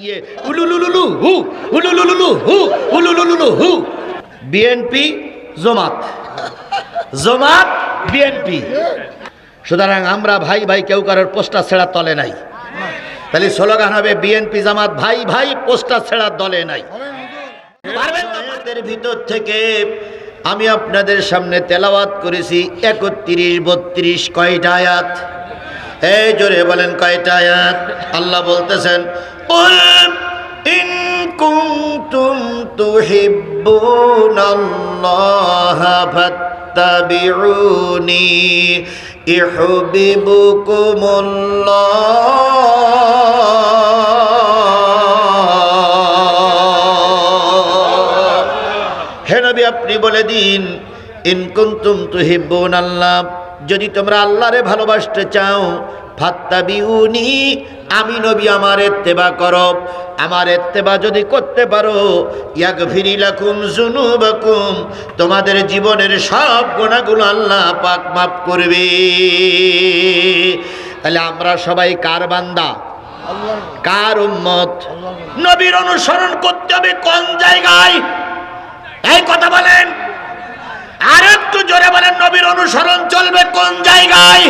নিয়ে উলুলুলুলু হু উলুলুলুলু হু উলুলুলুলু হু। বিএনপি জমাত। জমাত বিএনপি সুতরাং আমরা ভাই ভাই কেউ কারোর পোস্টার ছেড়ার তলে নাই। তাহলে স্লোগান হবে বিএনপি জামাত ভাই ভাই পোস্টার ছেড়ার দলে নাই। পারবেন ভিতর থেকে আমি আপনাদের সামনে তেলাওয়াত করেছি একত্রিশ বত্রিশ কয়টা আয়াত? এই জোরে বলেন কয়টা আয়াত? আল্লাহ বলতেছেন "কুল ইন কুনতুম তুহিব্বুনাল্লাহা হে আপনি বলে দিন ইনকুন্তুম তুহিব্বুন আল্লাহ যদি তোমরা আল্লাহরে ভালোবাসতে চাও ফাত্তাবিউনি আমি নবী আমার এত্তেবা করো। আমার এত্তেবা যদি করতে পারো ইয়াগফিরি লাকুম যুনুবাকুম তোমাদের জীবনের সব গুণাগুলো আল্লাহ পাক মাফ করবে। তাহলে আমরা সবাই কার বান্দা? কার উম্মত? নবীর অনুসরণ করতে হবে কোন জায়গায়? এই কথা বলেন। আর একটু জোরে বলেন, নবীর অনুসরণ চলবে কোন জায়গায়?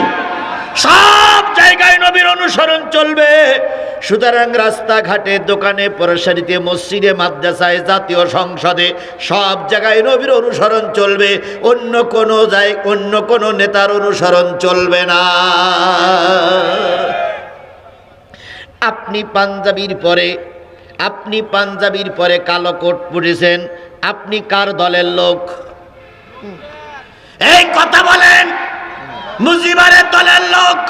সব জায়গায় নবীর অনুসরণ চলবে। সুতরাং রাস্তাঘাটে, দোকানে, পরশারিতে, মসজিদে, মাদ্রাসায়, জাতীয় সংসদে সব জায়গায় নবীর অনুসরণ চলবে। অন্য কোনো জায়, অন্য কোনো নেতার অনুসরণ চলবে না। আপনি পাঞ্জাবির পরে, আপনি পাঞ্জাবির পরে কালো কোট পরেছেন, আপনি কার দলের লোক? এই কথা বলেন মুজিবারের দলের লোক।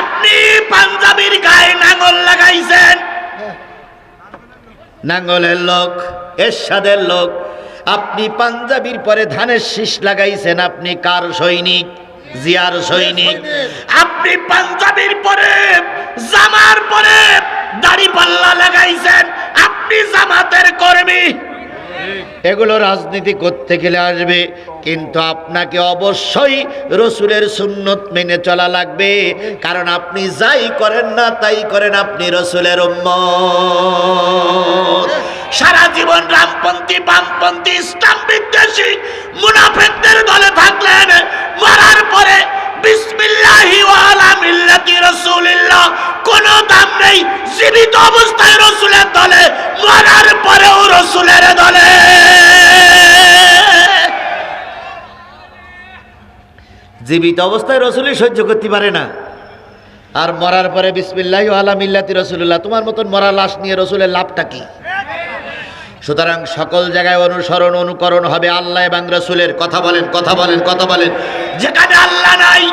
আপনি পাঞ্জাবির গায়ে নাঙ্গল লাগাইছেন। নাঙ্গলের লোক, এরশাদের লোক, আপনি পাঞ্জাবির পরে ধানের শীষ লাগাইছেন, আপনি কার সৈনিক? জিয়ার সৈনিক। আপনি পাঞ্জাবির পরে, জামার পরে দাড়ি পাল্লা লাগাইছেন, আপনি জামাতের কর্মী। এগুলো রাজনীতি করতে গেলে আসবে, কিন্তু আপনাকে অবশ্যই রসুলের সুন্নত মেনে চলা লাগবে। কারণ আপনি যাই করেন না, তাই করেন আপনি রসুলের সারা জীবন রামপন্থী, বামপন্থী, ইসলাম বিদ্বেষী মুনাফেকদের দলে থাকলেন। মারার পরে বিসমিল্লাহি ওয়ালা কোনো দাম নেই। জীবিত অবস্থায় রসুলের দলে রসুলের দলে। জীবিত অবস্থায় রসুলই সহ্য করতে পারে না। আর মরার পরে বিসমিল্লাহ রসুল্লাহ তোমার মতন মরা লাশ নিয়ে রসুলের লাভটা কি? সুতরাং সকল জায়গায় অনুসরণ, অনুকরণ হবে আল্লাহ এবং রসুলের। কথা বলেন কথা বলেন কথা বলেন। যেখানে আল্লাহ নাই,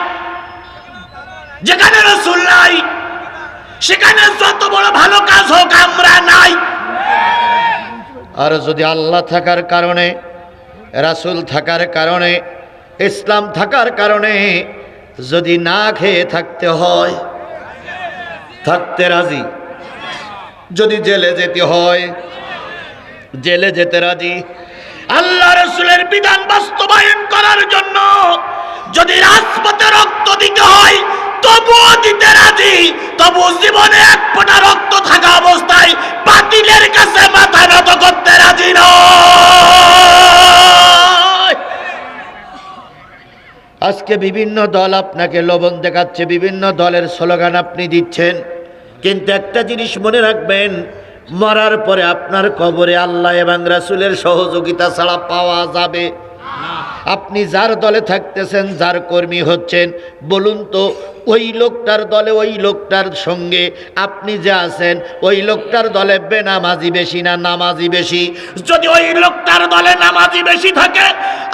যেখানে রসুল নাই, সেখানে যত বড় ভালো কাজ হোক, আমরা নাই। আর যদি আল্লাহ থাকার কারণে, রাসুল থাকার কারণে, ইসলাম থাকার কারণে যদি না খেয়ে থাকতে হয়, থাকতে রাজি। যদি জেলে যেতে হয়, জেলে যেতে রাজি। আল্লাহ রসুলের বিধান বাস্তবায়ন করার জন্য যদি রাজপথে রক্ত দিতে হয় তবুও দিতে রাজি তবু জীবনে এক ফোঁটা রক্ত থাকা অবস্থায় বাতিলের কাছে মাথা নত করতে রাজি নয়। আজকে বিভিন্ন দল আপনাকে লবণ দেখাচ্ছে, বিভিন্ন দলের স্লোগান আপনি দিচ্ছেন। কিন্তু একটা জিনিস মনে রাখবেন, মরার পরে আপনার কবরে আল্লাহ এবং রাসুলের সহযোগিতা ছাড়া পাওয়া যাবে। আপনি যার দলে থাকতেছেন, যার কর্মী হচ্ছেন, বলুন তো, ওই লোকটার দলে, ওই লোকটার সঙ্গে আপনি যে আছেন, ওই লোকটার দলে বেনামাজি বেশি না নামাজি বেশি? যদি ওই লোকটার দলে নামাজি বেশি থাকে,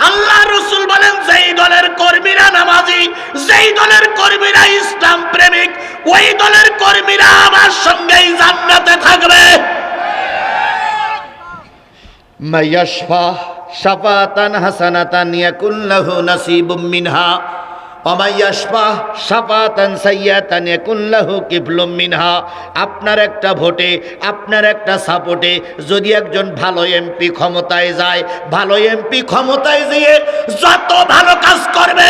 আল্লাহ রসুল বলেন, যেই দলের কর্মীরা নামাজি, যেই দলের কর্মীরা ইসলাম প্রেমিক, ওই দলের কর্মীরা আমার সঙ্গেই জান্নাতে থাকবে। মাইয়াশফা শাফাতান হাসানাতান ইয়াকুল্লাহু নাসিবুম মিনহা মিনহা। আপনার একটা ভোটে, আপনার একটা সাপোর্টে যদি একজন ভালো এমপি ক্ষমতায় যায়, ভালো এমপি ক্ষমতায় যেয়ে যত ভালো কাজ করবে,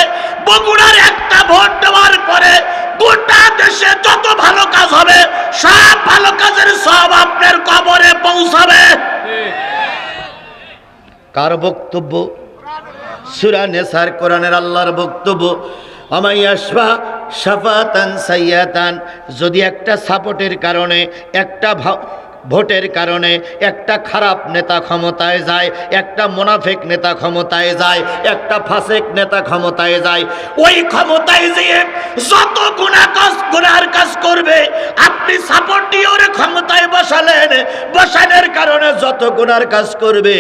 বগুড়ার একটা ভোট দেওয়ার পরে গোটা দেশে যত ভালো কাজ হবে, সব ভালো কাজের সব আপনার কবরে পৌঁছাবে। কার বক্তব্য? সুরা নেসার, কোরআনের আল্লাহর বক্তব্য। আমাইয়াসফা সাফাতান সাইয়াতান, যদি একটা সাপোর্টের কারণে, একটা ভোটের কারণে একটা খারাপ নেতা ক্ষমতায় যায়, একটা মোনাফেক নেতা ক্ষমতায় যায়, একটা ফাসেক নেতা ক্ষমতায় যায়, ওই ক্ষমতায় যেয়ে যত গুণা কাজ, গুনার কাজ করবে আপনি সাপোর্ট দিয়ে ওরে ক্ষমতায় বসালেন। বসানোর কারণে যত গুনার কাজ করবে,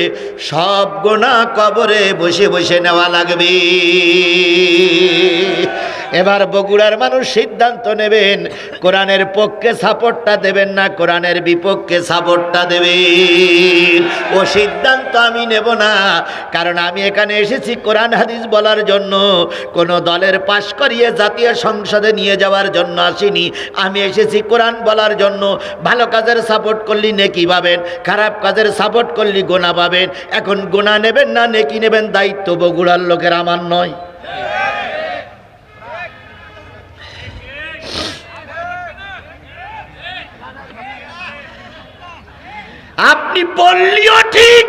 সব গুণা কবরে বসে বসে নেওয়া লাগবে। এবার বগুড়ার মানুষ সিদ্ধান্ত নেবেন, কোরআনের পক্ষে সাপোর্টটা দেবেন না, কোরআনের বিপক্ষে সাপোর্টটা দেবেন। ও সিদ্ধান্ত আমি নেব না, কারণ আমি এখানে এসেছি কোরআন হাদিস বলার জন্য। কোনো দলের পাশ করিয়ে জাতীয় সংসদে নিয়ে যাওয়ার জন্য আসিনি। আমি এসেছি কোরআন বলার জন্য ভালো কাজের সাপোর্ট করলি, নেকি পাবেন। খারাপ কাজের সাপোর্ট করলি, গোনা পাবেন। এখন গোনা নেবেন না, নেকি নেবেন, দায়িত্ব বগুড়ার লোকের আমার নয়। আপনি বললিও ঠিক,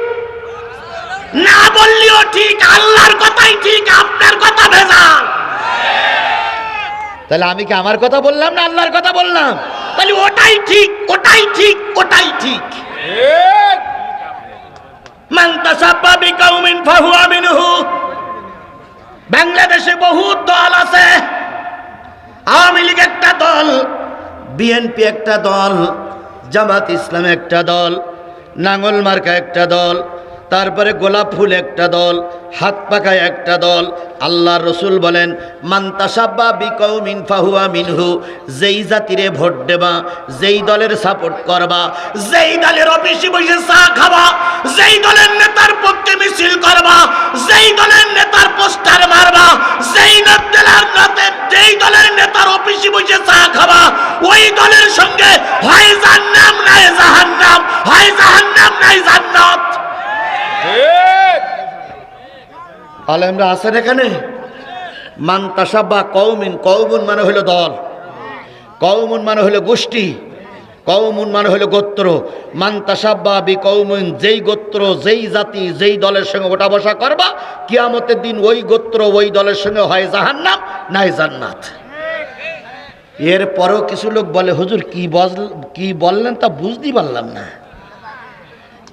না বললিও ঠিক, আল্লাহর কথাই ঠিক, আপনার কথা ভেজাল। তাহলে আমি কি আমার কথা বললাম না আল্লাহর কথা বললাম? তাহলে ওটাই ঠিক ওটাই ঠিক ওটাই ঠিক। বাংলাদেশে বহু দল আছে। আওয়ামী লীগ একটা দল বিএনপি একটা দল, জামাত ইসলাম একটা দল নাঙ্গল মার্কা একটা দল তারপরে গোলাপ ফুল একটা দল, হাত পাখায় একটা দল। আল্লাহ রসুল বলেন মান্তাসাব্বা বিকৌ মিন ফাহুয়া মিনহু যেই জাতিরে ভোট দেবা, যেই দলের সাপোর্ট করবা, যেই দলের অফিসে বসে চা খাবা, যেই দলের নেতার পক্ষে মিছিল করবা, যেই দলের নেতার পোস্টার মারবা, যেই নেতার যেই দলের নেতার অফিসে বসে চা খাবা, ওই দলের সঙ্গে হয় জাহান্নাম, নাই জাহান্নাম, হয় জাহান্নাম, নাই জান্নাত। আলেমরা আছেন এখানে? মান তাসাব্বা কৌমিন কৌমুন মানে হলো দল। কৌমুন মানে হলো গোষ্ঠী। কৌমুন মানে হলো গোত্র। মান তাসাব্বা বি কৌমুন যেই গোত্র, যেই জাতি, যেই দলের সঙ্গে ওটা বসা করবা, কিয়ামতের দিন ওই গোত্র, ওই দলের সঙ্গে হয় জাহান্নাম, নাই জান্নাত। এরপরও কিছু লোক বলে, হুজুর, কি বল কি বললেন তা বুঝতেই পারলাম না।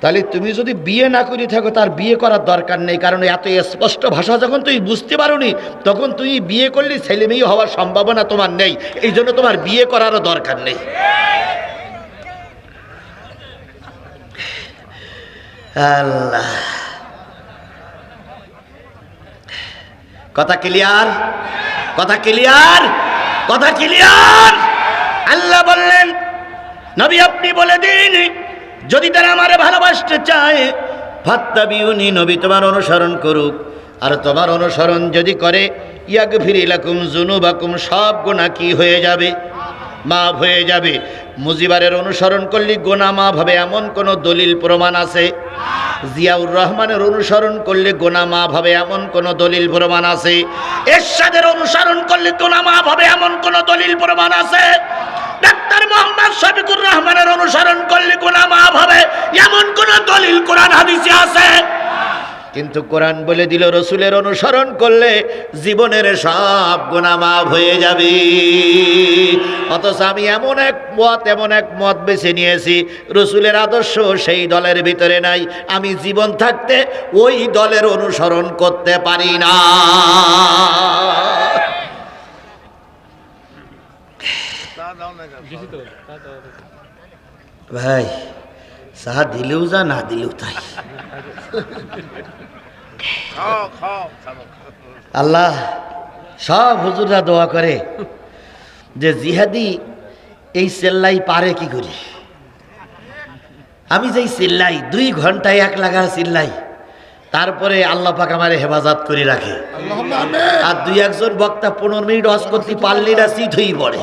তাহলে তুমি যদি বিয়ে না করে থাকো, তার বিয়ে করার দরকার নেই। কারণ এত স্পষ্ট ভাষা যখন তুমি বুঝতে পারোনি, তখন তুমি বিয়ে করলে ছেলে মেয়ে হওয়ার সম্ভাবনা তোমার নেই। এই জন্য তোমার বিয়ে করারও দরকার নেই। আল্লাহ। কথা ক্লিয়ার? কথা ক্লিয়ার? কথা ক্লিয়ার? আল্লাহ বললেন, নবী আপনি বলে দিন যদি তারা আমারে ভালোবাসতে চায় ফাত্তা বিউনি নবী তোমার অনুসরণ করুক। আর তোমার অনুসরণ যদি করে ইয়াক ফিরিলাকুম জুনুবাকুম সব গোনা কি হয়ে যাবে? মাফ হয়ে যাবে। মুজিবারের অনুসরণ করলে গোনা মাফ হবে, এমন কোনো দলিল প্রমাণ আছে? জিয়াউর রহমানের অনুসরণ করলে গোনা মাফ হবে, এমন কোনো দলিল প্রমাণ আছে? এরশাদের অনুসরণ করলে গোনা মাফ হবে, এমন কোনো দলিল প্রমাণ আছে? ডাক্তার মোহাম্মদ শফিকুর রহমানের অনুসরণ করলে গোনা মাফ হবে। এমন কোন দলিল কোরআন হাদিসে আছে? কিন্তু কোরআন বলে দিল, রসুলের অনুসরণ করলে জীবনের সব গোনা মাফ হয়ে যাবে। অথচ আমি এমন এক মত, এমন এক মত বেছে নিয়েছি, রসুলের আদর্শ সেই দলের ভিতরে নাই। আমি জীবন থাকতে ওই দলের অনুসরণ করতে পারি না। ভাই, সাহা দিলেও যা, না দিলেও তাই। আল্লাহ সব হুজুররা দোয়া করে যে জিহাদি এই সেল্লাই পারে কি করে? আমি যেই চিল্লাই দুই ঘন্টায় এক লাগা চিল্লাই তারপরে আল্লাহ পাক আমার হেফাজত করে রাখে। আর দুই একজন বক্তা পনেরো মিনিট হজ করতে পারলে না সিট হয়ে পড়ে।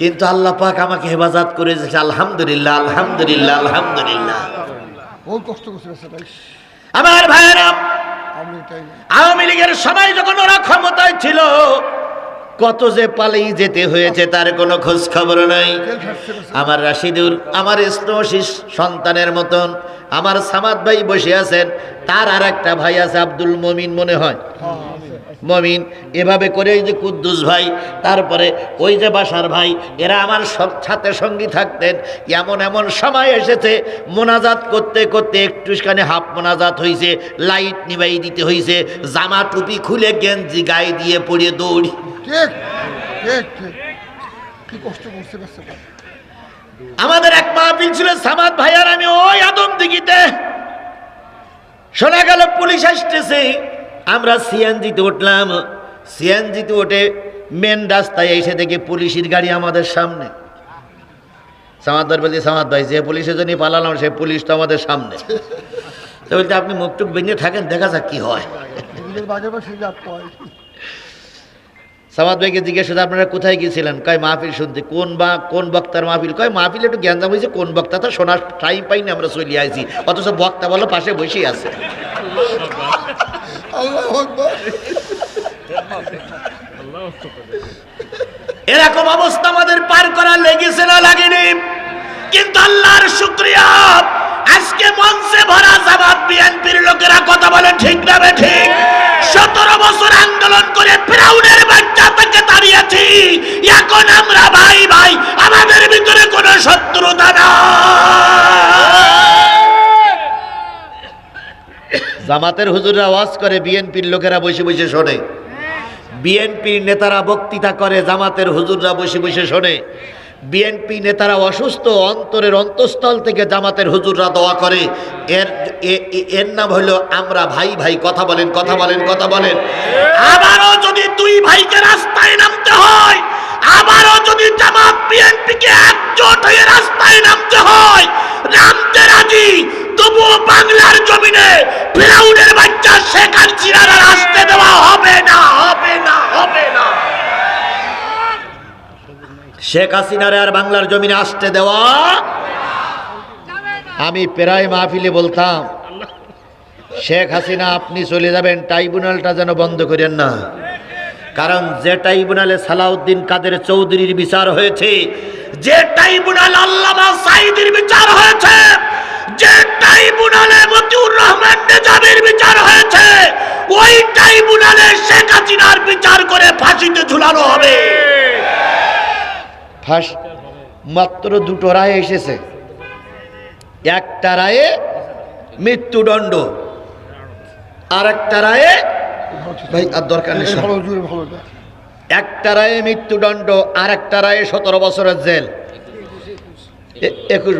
কিন্তু আল্লাহ পাক আমাকে হেফাজত করে যাচ্ছে আলহামদুলিল্লাহ আলহামদুলিল্লাহ আলহামদুলিল্লাহ। আমার ভাইয়েরা আওয়ামী লীগের সবাই যখন ওরা ক্ষমতায় ছিল কত যে পালেই যেতে হয়েছে, তার কোনো খোঁজ খবর নাই। আমার রাশিদুল, আমার স্নেহশীষ সন্তানের মতন, আমার সামাদ ভাই বসে আছেন, তার আর একটা ভাই আছে আব্দুল মমিন মনে হয়। মমিন, এভাবে করে ওই যে কুদ্দুস ভাই, তারপরে ওই যে বাসার ভাই, এরা আমার সব সাথে সঙ্গী থাকতেন। এমন এমন সময় এসেছে, মোনাজাত করতে করতে একটুখানি হাফ মোনাজাত হয়েছে লাইট নিবাই দিতে হয়েছে জামা টুপি খুলে গেঞ্জি গায়ে দিয়ে পড়িয়ে দৌড়ি। ঠিক ঠিক ঠিক। কি কষ্ট করছে। আমাদের এক মাহফিল ছিল সামাদ ভাই আর আমি ওই আদম দিঘিতে। শোনা গেল পুলিশ আসতেছে। আমরা সিএনজিতে উঠলাম। সিএনজিতে উঠে মেন রাস্তায় এসে দেখি পুলিশের গাড়ি আমাদের সামনে। সামাদ ভাই বলছি সামাদ ভাই যে পুলিশের জন্য পালালাম সে পুলিশ তো আমাদের সামনে। তো বলতে আপনি মুখটুক ভেঙে থাকেন দেখা যাক কি হয় নিজের বাগের পাশে যা পায় সামাদ ভাইকে জিজ্ঞেস করতে আপনারা কোথায় গিয়েছিলেন? কয় মাহফিল শুনতে। কোন বা কোন বক্তার মাহফিল? কয় মাহফিল একটু জ্ঞানজাম হয়েছে কোন বক্তা তো শোনার টাইম পাইনি আমরা চলে আইছি। অথচ বক্তা বলো পাশে বসেই আছে। এরকম অবস্থা আমাদের পার করা লেগেছে না লাগেনি। কিন্তু আল্লাহর শুক্রিয়া আজকে মঞ্চে ভরা জামাত বিএনপির লোকেরা কথা বলে ঠিক না ঠিক? সতেরো বছর আন্দোলন করে ফেরাউনের বাচ্চা থেকে দাঁড়িয়েছি এখন আমরা ভাই ভাই আমাদের ভিতরে কোনো শত্রুতা না জামাতের হুজুররা আওয়াজ করে বিএনপির লোকেরা বসে বসে শোনে। বিএনপির নেতারা বক্তৃতা করে জামাতের হুজুররা বসে বসে শোনে। বিএনপি নেতারা অসুস্থ, অন্তরের অন্তঃস্থল থেকে জামাতের হুজুররা দোয়া করে। এর এর নাম হলো আমরা ভাই ভাই, কথা বলেন কথা বলেন কথা বলেন। আবারও যদি দুই ভাইকে রাস্তায় নামতে হয়, আবারও যদি জামাত বিএনপিকে একজোট হয়ে রাস্তায় নামতে হয়, নামতে রাজি, তবুও বাংলার জমিনে ফেরাউনের বাচ্চা শেখ হাসিনার আসতে দেওয়া হবে না হবে না, হবে না শেখ হাসিনারে আর বাংলার জমিনে আসতে দেওয়া আমি প্রায় মাহফিলে বলতাম, শেখ হাসিনা, আপনি চলে যাবেন, ট্রাইব্যুনালটা যেন বন্ধ করেন না। কারণ যে ট্রাইব্যুনালে সালাউদ্দিন কাদের চৌধুরীর বিচার হয়েছে, যে ট্রাইব্যুনাল আল্লামা সাইদির বিচার হয়েছে, যে ট্রাইব্যুনালে মতিউর রহমান নেজামের বিচার হয়েছে, ওই ট্রাইব্যুনালে শেখ হাসিনার বিচার করে ফাঁসিতে ঝুলানো হবে। ফাঁস, মাত্র দুটো রায় এসেছে। একটা রায়ে মৃত্যুদণ্ড আর একটা রায়ে ভাই, আর দরকার নেই। একটা রায়ে মৃত্যুদণ্ড আর একটা রায়ে সতেরো বছরের জেল। একুশ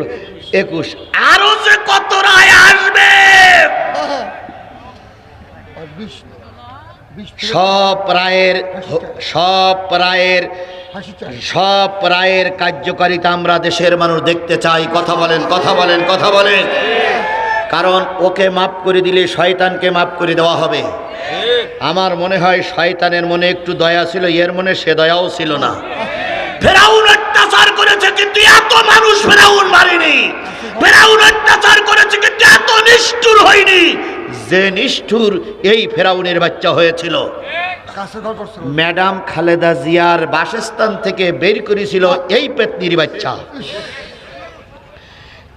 একুশ। আরও যে কত রায় আসবে? সব রায়ের সব রায়ের কার্যকারিতা আমরা দেশের মানুষ দেখতে চাই। কথা বলেন কথা বলেন কথা বলেন। কারণ ওকে মাফ করে দিলে শয়তানকে মাফ করে দেওয়া হবে। আমার মনে হয় শয়তানের মনে একটু দয়া ছিল, এর মনে সে দয়াও ছিল না। ফেরাউন অত্যাচার করেছে, কিন্তু এত মানুষ ফেরাউন মারেনি। ফেরাউন অত্যাচার করেছে, কিন্তু এত নিষ্ঠুর হয়নি। যে নিষ্ঠুর এই ফেরাউনের বাচ্চা হয়েছিল। ম্যাডাম খালেদা জিয়ার বাসস্থান থেকে বের করেছিল এই পেতনির বাচ্চা।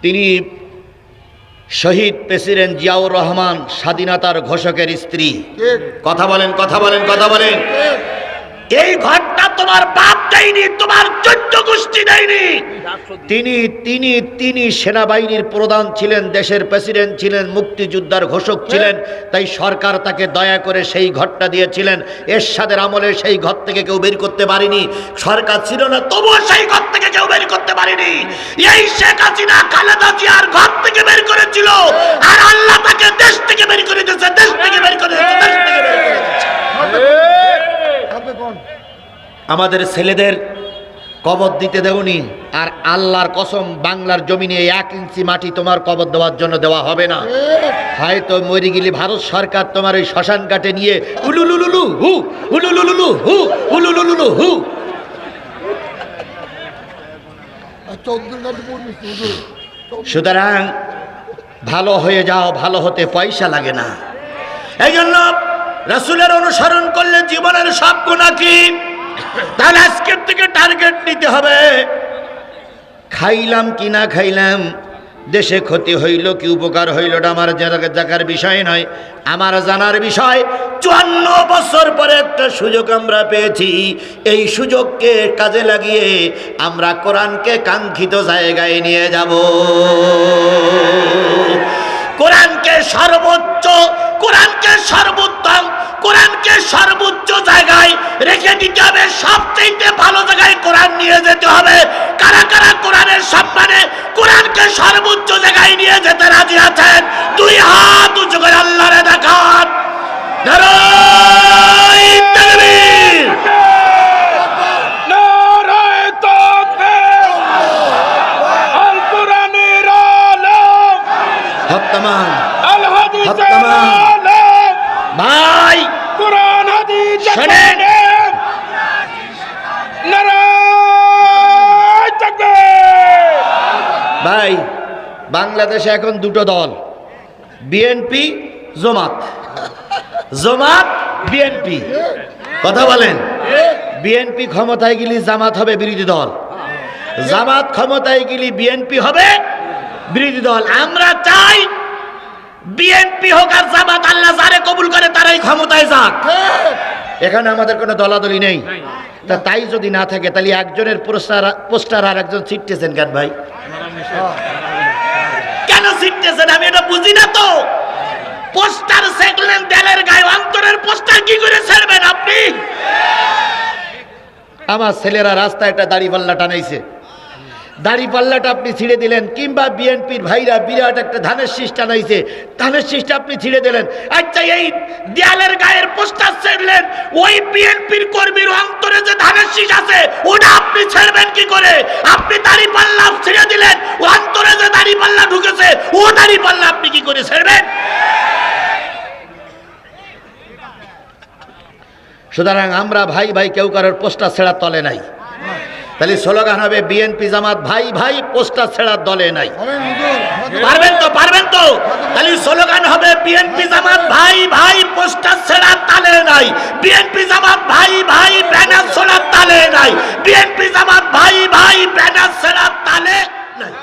তিনি শহীদ প্রেসিডেন্ট জিয়াউর রহমান স্বাধীনতার ঘোষকের স্ত্রী। কথা বলেন কথা বলেন কথা বলেন। এই ঘরটা তোমার বাপ দেয়নি, তোমার চোদ্দ গোষ্ঠী দেয়নি। তিনি তিনি তিনি সেনাবাহিনীর প্রধান ছিলেন, দেশের প্রেসিডেন্ট ছিলেন, মুক্তিযোদ্ধার ঘোষক ছিলেন, তাই সরকার তাকে দয়া করে সেই ঘরটা দিয়েছিলেন। এরশাদের আমলে সেই ঘর থেকে কেউ বের করতে পারেনি। সরকার ছিল না, তবুও সেই ঘর থেকে কেউ বের করতে পারেনি। এই শেখ হাসিনা খালেদা জিয়ার ঘর থেকে বের করেছিল, আর আল্লাহ তাকে দেশ থেকে বের করে দিয়েছে, দেশ থেকে বের করে দিয়েছে, দেশ থেকে বের করে দিয়েছে। আমাদের ছেলেদের কবর দিতে দেওনি। আর আল্লাহর কসম, বাংলার জমিনে এক ইঞ্চি মাটি তোমার কবর দেওয়ার জন্য দেওয়া হবে না। হয়তো মরে গেলে ভারত সরকার তোমার ওই শ্মশান ঘাটে নিয়ে উলুলুলুলু হু উলুলুলুলু হু উলুলুলুলু হু। সুতরাং ভালো হয়ে যাও, ভালো হতে পয়সা লাগে না। এই জন্য রাসুলের অনুসরণ করলে জীবনের সব গুণা কি? তাহলে আজকের থেকে টার্গেট নিতে হবে। খাইলাম কি না খাইলাম, দেশে ক্ষতি হইল কি উপকার হইল আমার জাকার বিষয় নয়। আমার জানার বিষয়, চুয়ান্ন বছর পরে একটা সুযোগ আমরা পেয়েছি। এই সুযোগকে কাজে লাগিয়ে আমরা কোরআনকে কাঙ্ক্ষিত জায়গায় নিয়ে যাব। কোরআনকে সর্বোচ্চ কোরআনকে সর্বোত্তম কোরআনকে সর্বোচ্চ জায়গায় রেখে দিতে হবে। সবচেয়ে ভালো জায়গায় কোরআন নিয়ে যেতে হবে। কারা কারা কোরআনের সম্মানে কোরআনকে সর্বোচ্চ জায়গায় নিয়ে যেতে রাজি আছেন? দুই হাত উঁচু করে আল্লাহরে দেখান। নারায়ে তাকবীর নারায়ে তাকবীর আল কোরআনের আলম হত্তমান আল হাদিসের হত্তামান। আলম ভাই কোরআন হাদিস শোনেন। নারায়ে তাকবীর ভাই বাংলাদেশে এখন দুটো দল। বিএনপি জমাত। জমাত বিএনপি কথা বলেন। বিএনপি ক্ষমতায় গেলি জামাত হবে বিরোধী দল। জামাত ক্ষমতায় গেলে বিএনপি হবে বিরোধী দল। আমরা চাই বিএনপি হোক আর জামাত আল্লাহ যারে কবুল করে তারাই ক্ষমতায় যাক। এখানে আমাদের কোনো দলাদলি নেই। তা তাই যদি না থাকে, তাহলে একজনের পোস্টার পোস্টার আর একজন ছিটতেছেন কেন ভাই? ছিটতেছেন আমি এটা বুঝি না তো। পোস্টার সেকলেন দেলের গায়ে, অন্তরের পোস্টার কি করে ছাড়বেন আপনি? আমার ছেলেরা রাস্তায় একটা দাড়ি দাড়ি পাল্লাটা আপনি ছিঁড়ে দিলেন, কিংবা বিএনপির ভাইরা বিরাট একটা ধানের শীষ টানাইছে, ধানের শীষটা আপনি ছিঁড়ে দিলেন। আচ্ছা এই দেয়ালের গায়ের পোস্টার ছেড়লেন, ওই বিএনপির কর্মীর অন্তরে যে ধানের শীষ আছে, ওটা আপনি ছেড়বেন কি করে? আপনি দাড়ি পাল্লা আপনি কি করে ছেড়বেন? সুতরাং আমরা ভাই ভাই কেউ কারোর পোস্টার ছেড়ার তলে নাই। তাহলে স্লোগান হবে বিএনপি জামাত ভাই ভাই পোস্টার ছেড়ার দলে নাই। পারবেন তো পারবেন তো? তাহলে স্লোগান হবে বিএনপি জামাত ভাই ভাই পোস্টার ছেড়ার তালে নাই। বিএনপি জামাত ভাই ভাই ব্যানার ছেড়ার তালে নাই। বিএনপি জামাত ভাই ভাই ব্যানার ছেড়ার তালে নাই।